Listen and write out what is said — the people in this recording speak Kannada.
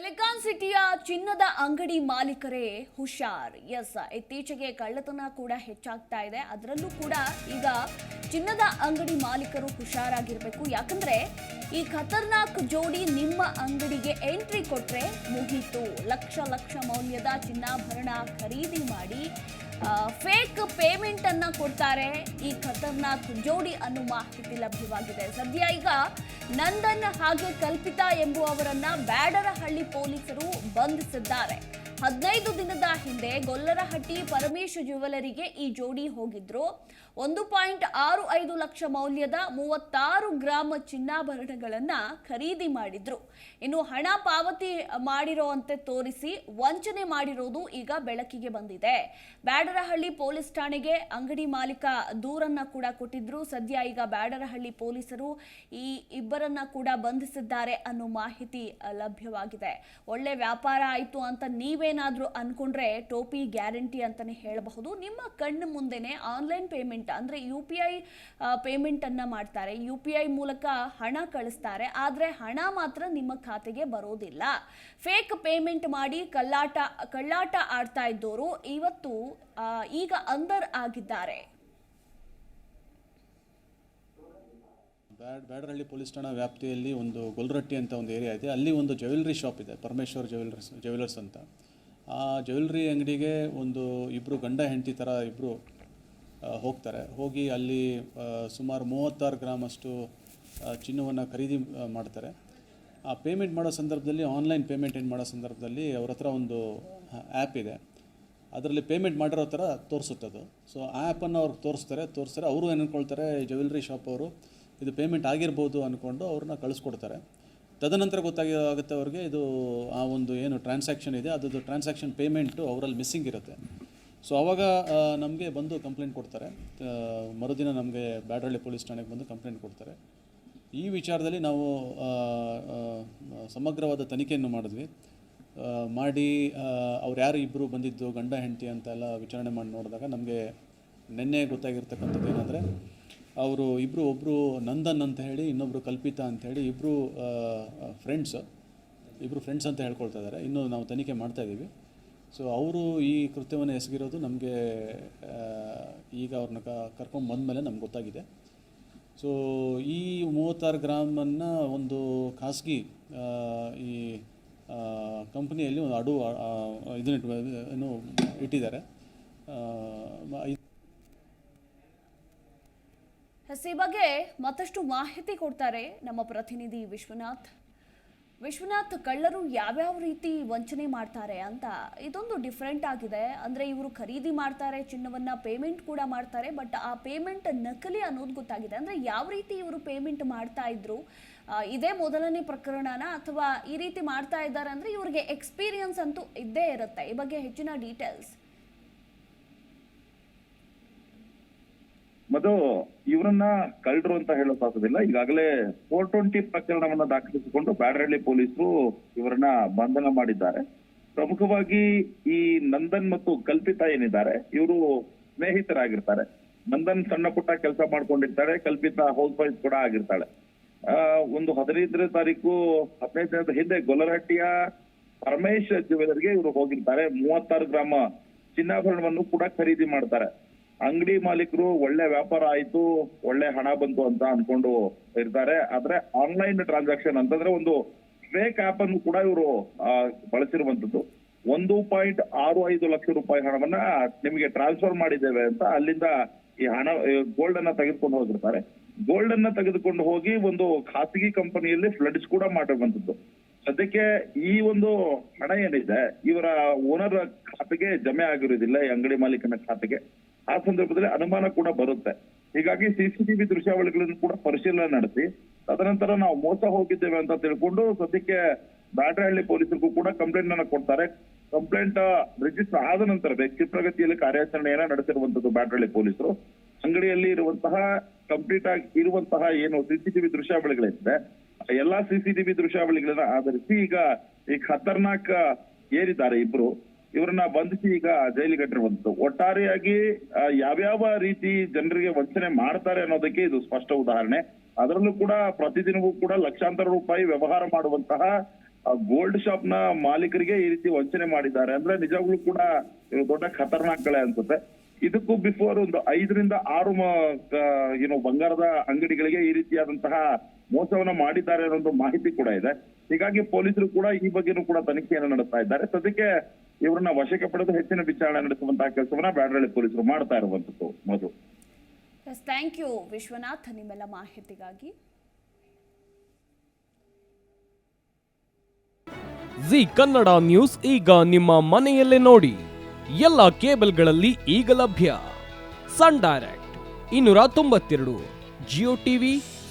ಸಿಲಿಕಾನ್ ಸಿಟಿಯ ಚಿನ್ನದ ಅಂಗಡಿ ಮಾಲೀಕರೇ ಹುಷಾರ್. ಎಸ್, ಇತ್ತೀಚೆಗೆ ಕಳ್ಳತನ ಕೂಡ ಹೆಚ್ಚಾಗ್ತಾ ಇದೆ. ಅದರಲ್ಲೂ ಕೂಡ ಈಗ ಚಿನ್ನದ ಅಂಗಡಿ ಮಾಲೀಕರು ಹುಷಾರಾಗಿರ್ಬೇಕು. ಯಾಕಂದ್ರೆ ಈ ಖತರ್ನಾಕ್ ಜೋಡಿ ನಿಮ್ಮ ಅಂಗಡಿಗೆ ಎಂಟ್ರಿ ಕೊಟ್ರೆ ಮುಗೀತು. ಲಕ್ಷ ಲಕ್ಷ ಮೌಲ್ಯದ ಚಿನ್ನಾಭರಣ ಖರೀದಿ ಮಾಡಿ ಫೇಕ್ ಪೇಮೆಂಟ್ ಅನ್ನ ಕೊಡ್ತಾರೆ. ಈ ಖತರ್ನಾಕ್ ಜೋಡಿ ಅನ್ನೋ ಮಾಹಿತಿ ಲಭ್ಯವಾಗಿದೆ. ಸದ್ಯ ಈಗ ನಂದನ್ ಹಾಗೆ ಕಲ್ಪಿತಾ ಎಂಬುವವರನ್ನ ಬ್ಯಾಡರಹಳ್ಳಿ ಪೊಲೀಸರು ಬಂಧಿಸಿದ್ದಾರೆ. ಹದಿನೈದು ದಿನದ ಹಿಂದೆ ಗೊಲ್ಲರಹಟ್ಟಿ ಪರಮೇಶ್ ಜ್ಯುವೆಲರಿಗೆ ಈ ಜೋಡಿ ಹೋಗಿದ್ರು. ಒಂದು ಪಾಯಿಂಟ್ ಆರು ಐದು ಲಕ್ಷ ಮೌಲ್ಯದ ಮೂವತ್ತಾರು ಗ್ರಾಮ ಚಿನ್ನಾಭರಣಗಳನ್ನ ಖರೀದಿ ಮಾಡಿದ್ರು. ಇನ್ನು ಹಣ ಪಾವತಿ ಮಾಡಿರೋಂತೆ ತೋರಿಸಿ ವಂಚನೆ ಮಾಡಿರೋದು ಈಗ ಬೆಳಕಿಗೆ ಬಂದಿದೆ. ಬ್ಯಾಡರಹಳ್ಳಿ ಪೊಲೀಸ್ ಠಾಣೆಗೆ ಅಂಗಡಿ ಮಾಲೀಕ ದೂರನ್ನ ಕೂಡ ಕೊಟ್ಟಿದ್ರು. ಸದ್ಯ ಈಗ ಬ್ಯಾಡರಹಳ್ಳಿ ಪೊಲೀಸರು ಈ ಇಬ್ಬರನ್ನ ಕೂಡ ಬಂಧಿಸಿದ್ದಾರೆ ಅನ್ನೋ ಮಾಹಿತಿ ಲಭ್ಯವಾಗಿದೆ. ಒಳ್ಳೆ ವ್ಯಾಪಾರ ಆಯ್ತು ಅಂತ ನೀವೇನಾದ್ರೂ ಅಂದ್ಕೊಂಡ್ರೆ ಟೋಪಿ ಗ್ಯಾರಂಟಿ ಅಂತಲೇ ಹೇಳಬಹುದು. ನಿಮ್ಮ ಕಣ್ಣು ಮುಂದೆನೆ ಆನ್ಲೈನ್ ಪೇಮೆಂಟ್ ಅಂದ್ರೆ ಯು ಪಿ ಐ ಪೇಮೆಂಟನ್ನು ಮಾಡ್ತಾರೆ. ಯು ಪಿ ಐ ಮೂಲಕ ಹಣ ಕಳಿಸ್ತಾರೆ. ಆದರೆ ಹಣ ಮಾತ್ರ ನಿಮ್ಮ ಖಾತೆಗೆ ಬರೋದಿಲ್ಲ. ಫೇಕ್ ಪೇಮೆಂಟ್ ಮಾಡಿ ಕಳ್ಳಾಟ ಕಳ್ಳಾಟ ಆಡ್ತಾ ಇದ್ದವರು ಇವತ್ತು ಈಗ ಅಂದರ್ ಆಗಿದ್ದಾರೆ. ಬ್ಯಾಡ್ ಬ್ಯಾಡರಹಳ್ಳಿ ಪೊಲೀಸ್ ಠಾಣಾ ವ್ಯಾಪ್ತಿಯಲ್ಲಿ ಒಂದು ಗೊಲ್ರಟ್ಟಿ ಅಂತ ಒಂದು ಏರಿಯಾ ಇದೆ. ಅಲ್ಲಿ ಒಂದು ಜ್ಯುವೆಲ್ರಿ ಶಾಪ್ ಇದೆ. ಪರಮೇಶ್ವರ್ ಜ್ಯುವೆಲ್ರಸ್, ಜ್ಯುವೆಲರ್ಸ್ ಅಂತ. ಆ ಜ್ಯುವೆಲ್ರಿ ಅಂಗಡಿಗೆ ಒಂದು ಇಬ್ಬರು ಗಂಡ ಹೆಂಡತಿ ಥರ ಇಬ್ಬರು ಹೋಗ್ತಾರೆ. ಹೋಗಿ ಅಲ್ಲಿ ಸುಮಾರು ಮೂವತ್ತಾರು ಗ್ರಾಮ್ ಅಷ್ಟು ಚಿನ್ನವನ್ನು ಖರೀದಿ ಮಾಡ್ತಾರೆ. ಆ ಪೇಮೆಂಟ್ ಮಾಡೋ ಸಂದರ್ಭದಲ್ಲಿ ಆನ್ಲೈನ್ ಪೇಮೆಂಟ್ ಏನು ಮಾಡೋ ಸಂದರ್ಭದಲ್ಲಿ ಅವ್ರ ಹತ್ರ ಒಂದು ಆ್ಯಪ್ ಇದೆ. ಅದರಲ್ಲಿ ಪೇಮೆಂಟ್ ಮಾಡಿರೋ ಥರ ಅದು. ಸೊ ಆ ಆ್ಯಪನ್ನು ಅವ್ರಿಗೆ ತೋರಿಸ್ತಾರೆ. ತೋರಿಸ್ತಾರೆ ಅವರು ಏನು ಅನ್ಕೊಳ್ತಾರೆ ಜ್ಯುವೆಲ್ರಿ ಶಾಪ್ ಅವರು, ಇದು ಪೇಮೆಂಟ್ ಆಗಿರ್ಬೋದು ಅಂದ್ಕೊಂಡು ಅವ್ರನ್ನ ಕಳಿಸ್ಕೊಡ್ತಾರೆ. ತದನಂತರ ಗೊತ್ತಾಗಿ ಆಗುತ್ತೆ ಅವ್ರಿಗೆ ಇದು ಆ ಒಂದು ಏನು ಟ್ರಾನ್ಸಾಕ್ಷನ್ ಇದೆ, ಅದರದ್ದು ಟ್ರಾನ್ಸಾಕ್ಷನ್ ಪೇಮೆಂಟು ಅವರಲ್ಲಿ ಮಿಸ್ಸಿಂಗ್ ಇರುತ್ತೆ. ಸೊ ಅವಾಗ ನಮಗೆ ಬಂದು ಕಂಪ್ಲೇಂಟ್ ಕೊಡ್ತಾರೆ. ಮರುದಿನ ನಮಗೆ ಬ್ಯಾಡ್ರಳ್ಳಿ ಪೊಲೀಸ್ ಠಾಣೆಗೆ ಬಂದು ಕಂಪ್ಲೇಂಟ್ ಕೊಡ್ತಾರೆ. ಈ ವಿಚಾರದಲ್ಲಿ ನಾವು ಸಮಗ್ರವಾದ ತನಿಖೆಯನ್ನು ಮಾಡಿದ್ವಿ. ಮಾಡಿ ಅವ್ರು ಯಾರು ಇಬ್ಬರು ಬಂದಿದ್ದು, ಗಂಡ, ಹೆಂಡತಿ ಅಂತೆಲ್ಲ ವಿಚಾರಣೆ ಮಾಡಿ ನೋಡಿದಾಗ ನಮಗೆ ನಿನ್ನೆ ಗೊತ್ತಾಗಿರ್ತಕ್ಕಂಥದ್ದು ಏನಂದರೆ ಅವರು ಇಬ್ಬರು ಒಬ್ಬರು ನಂದನ್ ಅಂತ ಹೇಳಿ ಇನ್ನೊಬ್ಬರು ಕಲ್ಪಿತಾ ಅಂತ ಹೇಳಿ ಇಬ್ಬರು ಫ್ರೆಂಡ್ಸ್ ಇಬ್ಬರು ಫ್ರೆಂಡ್ಸ್ ಅಂತ ಹೇಳ್ಕೊಳ್ತಾ ಇದ್ದಾರೆ. ಇನ್ನು ನಾವು ತನಿಖೆ ಮಾಡ್ತಾ ಇದ್ದೀವಿ. ಸೊ ಅವರು ಈ ಕೃತ್ಯವನ್ನು ಎಸಗಿರೋದು ನಮಗೆ ಈಗ ಅವ್ರನ್ನ ಕರ್ಕೊಂಡು ಬಂದಮೇಲೆ ನಮ್ಗೆ ಗೊತ್ತಾಗಿದೆ. ಸೊ ಈ ಮೂವತ್ತಾರು ಗ್ರಾಮನ್ನು ಒಂದು ಖಾಸಗಿ ಈ ಕಂಪ್ನಿಯಲ್ಲಿ ಒಂದು ಅಡು ಇದನ್ನ ಏನು, ಇಟ್ಟಿದ್ದಾರೆ. ಈ ಬಗ್ಗೆ ಮತ್ತಷ್ಟು ಮಾಹಿತಿ ಕೊಡ್ತಾರೆ ನಮ್ಮ ಪ್ರತಿನಿಧಿ ವಿಶ್ವನಾಥ್. ವಿಶ್ವನಾಥ್, ಕಳ್ಳರು ಯಾವ್ಯಾವ ರೀತಿ ವಂಚನೆ ಮಾಡ್ತಾರೆ ಅಂತ ಇದೊಂದು ಡಿಫ್ರೆಂಟ್ ಆಗಿದೆ. ಅಂದ್ರೆ ಇವರು ಖರೀದಿ ಮಾಡ್ತಾರೆ, ಚಿನ್ನವನ್ನ ಪೇಮೆಂಟ್ ಕೂಡ ಮಾಡ್ತಾರೆ ಬಟ್ ಆ ಪೇಮೆಂಟ್ ನಕಲಿ ಅನ್ನೋದು ಗೊತ್ತಾಗಿದೆ. ಅಂದ್ರೆ ಯಾವ ರೀತಿ ಇವರು ಪೇಮೆಂಟ್ ಮಾಡ್ತಾ ಇದ್ರು ಇದೇ ಮೊದಲನೇ ಪ್ರಕರಣನ ಅಥವಾ ಈ ರೀತಿ ಮಾಡ್ತಾ ಇದ್ದಾರೆ ಅಂದ್ರೆ ಇವರಿಗೆ ಎಕ್ಸ್ಪೀರಿಯನ್ಸ್ ಅಂತೂ ಇದ್ದೇ ಇರುತ್ತೆ. ಈ ಬಗ್ಗೆ ಹೆಚ್ಚಿನ ಡೀಟೇಲ್ಸ್ ಮದು, ಇವರನ್ನ ಕಳ್ಳರು ಅಂತ ಹೇಳೋ ಸಾಧ್ಯವಿಲ್ಲ. ಈಗಾಗಲೇ ಫೋರ್ ಟ್ವೆಂಟಿ ಪ್ರಕರಣವನ್ನ ದಾಖಲಿಸಿಕೊಂಡು ಬ್ಯಾಡರಳ್ಳಿ ಪೊಲೀಸರು ಇವರನ್ನ ಬಂಧನ ಮಾಡಿದ್ದಾರೆ. ಪ್ರಮುಖವಾಗಿ ಈ ನಂದನ್ ಮತ್ತು ಕಲ್ಪಿತಾ ಏನಿದ್ದಾರೆ, ಇವರು ಸ್ನೇಹಿತರಾಗಿರ್ತಾರೆ. ನಂದನ್ ಸಣ್ಣ ಪುಟ್ಟ ಕೆಲಸ ಮಾಡ್ಕೊಂಡಿರ್ತಾಳೆ, ಕಲ್ಪಿತಾ ಹೌಸ್ ವೈಫ್ ಕೂಡ ಆಗಿರ್ತಾಳೆ. ಒಂದು ಹದಿನೈದನೇ ತಾರೀಕು ಹದಿನೈದು ದಿನದ ಹಿಂದೆ ಗೊಲ್ಲರಹಟ್ಟಿಯ ಪರಮೇಶ್ ಜುವೆಲರ್ಗೆ ಇವರು ಹೋಗಿರ್ತಾರೆ. ಮೂವತ್ತಾರು ಗ್ರಾಮ ಚಿನ್ನಾಭರಣವನ್ನು ಕೂಡ ಖರೀದಿ ಮಾಡ್ತಾರೆ. ಅಂಗಡಿ ಮಾಲೀಕರು ಒಳ್ಳೆ ವ್ಯಾಪಾರ ಆಯ್ತು, ಒಳ್ಳೆ ಹಣ ಬಂತು ಅಂತ ಅನ್ಕೊಂಡು ಇರ್ತಾರೆ. ಆದ್ರೆ ಆನ್ಲೈನ್ ಟ್ರಾನ್ಸಾಕ್ಷನ್ ಅಂತಂದ್ರೆ ಒಂದು ಫೇಕ್ ಆಪ್ ಅನ್ನು ಕೂಡ ಇವರು ಬಳಸಿರುವಂತದ್ದು ಒಂದು ಪಾಯಿಂಟ್ ಆರು ಐದು ಲಕ್ಷ ರೂಪಾಯಿ ಹಣವನ್ನ ನಿಮಗೆ ಟ್ರಾನ್ಸ್ಫರ್ ಮಾಡಿದ್ದೇವೆ ಅಂತ ಅಲ್ಲಿಂದ ಈ ಹಣ ಗೋಲ್ಡ್ ಅನ್ನ ತೆಗೆದುಕೊಂಡು ಹೋಗಿರ್ತಾರೆ. ಗೋಲ್ಡ್ ಅನ್ನ ತೆಗೆದುಕೊಂಡು ಹೋಗಿ ಒಂದು ಖಾಸಗಿ ಕಂಪನಿಯಲ್ಲಿ ಫ್ಲಡ್ಸ್ ಕೂಡ ಮಾಡಿರುವಂತದ್ದು ಸದ್ಯಕ್ಕೆ ಈ ಒಂದು ಹಣ ಏನಿದೆ, ಇವರ ಓನರ್ ಖಾತೆಗೆ ಜಮೆ ಆಗಿರುವುದಿಲ್ಲ, ಈ ಅಂಗಡಿ ಮಾಲೀಕನ ಖಾತೆಗೆ. ಆ ಸಂದರ್ಭದಲ್ಲಿ ಅನುಮಾನ ಕೂಡ ಬರುತ್ತೆ. ಹೀಗಾಗಿ ಸಿಸಿಟಿವಿ ದೃಶ್ಯಾವಳಿಗಳನ್ನು ಕೂಡ ಪರಿಶೀಲನೆ ನಡೆಸಿ, ತದನಂತರ ನಾವು ಮೋಸ ಹೋಗಿದ್ದೇವೆ ಅಂತ ತಿಳ್ಕೊಂಡು ಸದ್ಯಕ್ಕೆ ಬ್ಯಾಟರಹಳ್ಳಿ ಪೊಲೀಸರಿಗೂ ಕೂಡ ಕಂಪ್ಲೇಂಟ್ ಅನ್ನ ಕೊಡ್ತಾರೆ. ಕಂಪ್ಲೇಂಟ್ ರಿಜಿಸ್ಟರ್ ಆದ ನಂತರ ಕ್ಷಿಪ್ರಗತಿಯಲ್ಲಿ ಪ್ರಗತಿಯಲ್ಲಿ ಕಾರ್ಯಾಚರಣೆಯನ್ನ ನಡೆಸಿರುವಂತದ್ದು ಬ್ಯಾಟರಹಳ್ಳಿ ಪೊಲೀಸರು. ಅಂಗಡಿಯಲ್ಲಿ ಇರುವಂತಹ, ಕಂಪ್ಲೀಟ್ ಆಗಿ ಇರುವಂತಹ ಏನು ಸಿಸಿಟಿವಿ ದೃಶ್ಯಾವಳಿಗಳಿದೆ, ಎಲ್ಲಾ ಸಿಸಿಟಿವಿ ದೃಶ್ಯಾವಳಿಗಳನ್ನ ಆಧರಿಸಿ ಈಗ ಈ ಖತರ್ನಾಕ್ ಏರಿದ್ದಾರೆ ಇಬ್ರು. ಇವರನ್ನ ಬಂಧಿಸಿ ಈಗ ಜೈಲಿಗೆ ಕಟ್ಟಿರುವಂತದ್ದು ಒಟ್ಟಾರೆಯಾಗಿ ಯಾವ್ಯಾವ ರೀತಿ ಜನರಿಗೆ ವಂಚನೆ ಮಾಡ್ತಾರೆ ಅನ್ನೋದಕ್ಕೆ ಇದು ಸ್ಪಷ್ಟ ಉದಾಹರಣೆ. ಅದರಲ್ಲೂ ಕೂಡ ಪ್ರತಿದಿನವೂ ಕೂಡ ಲಕ್ಷಾಂತರ ರೂಪಾಯಿ ವ್ಯವಹಾರ ಮಾಡುವಂತಹ ಗೋಲ್ಡ್ ಶಾಪ್ನ ಮಾಲೀಕರಿಗೆ ಈ ರೀತಿ ವಂಚನೆ ಮಾಡಿದ್ದಾರೆ. ಅಂದ್ರೆ ನಿಜವಾಗ್ಲೂ ಕೂಡ ಇವರು ದೊಡ್ಡ ಖತರ್ನಾಕ್ಗಳೇ ಅನ್ಸುತ್ತೆ. ಇದಕ್ಕೂ ಬಿಫೋರ್ ಒಂದು ಐದರಿಂದ ಆರು ಏನು ಬಂಗಾರದ ಅಂಗಡಿಗಳಿಗೆ ಈ ರೀತಿಯಾದಂತಹ ಮೋಸವನ್ನ ಮಾಡಿದ್ದಾರೆ ಅನ್ನೋ ಒಂದು ಮಾಹಿತಿ ಕೂಡ ಇದೆ. ಹೀಗಾಗಿ ಪೊಲೀಸರು ಕೂಡ ಈ ಬಗ್ಗೆನೂ ಕೂಡ ತನಿಖೆಯನ್ನು ನಡೆಸ್ತಾ ಇದ್ದಾರೆ. ಸದ್ಯಕ್ಕೆ ಇವರನ್ನ ವಶಕ್ಕೆ ಪಡೆದು ಹೆಚ್ಚಿನ ವಿಚಾರಣೆ ನಡೆಸುವಂತಹ ಕೆಲಸವನ್ನ ಬ್ಯಾಡರಳ್ಳಿ ಪೊಲೀಸರು ಮಾಡ್ತಾ ಇರುವಂತದ್ದು ಮಧು. ಥ್ಯಾಂಕ್ ಯು ವಿಶ್ವನಾಥ್ ನಿಮ್ಮೆಲ್ಲ ಮಾಹಿತಿಗಾಗಿ. ಜಿ ಕನ್ನಡ ನ್ಯೂಸ್ ಈಗ ನಿಮ್ಮ ಮನೆಯಲ್ಲೇ ನೋಡಿ. ಎಲ್ಲ ಕೇಬಲ್ಗಳಲ್ಲಿ ಈಗ ಲಭ್ಯ. ಸನ್ ಡೈರೆಕ್ಟ್ ಇನ್ನೂರ ತೊಂಬತ್ತೆರಡು ಜಿಯೋ ಟಿವಿ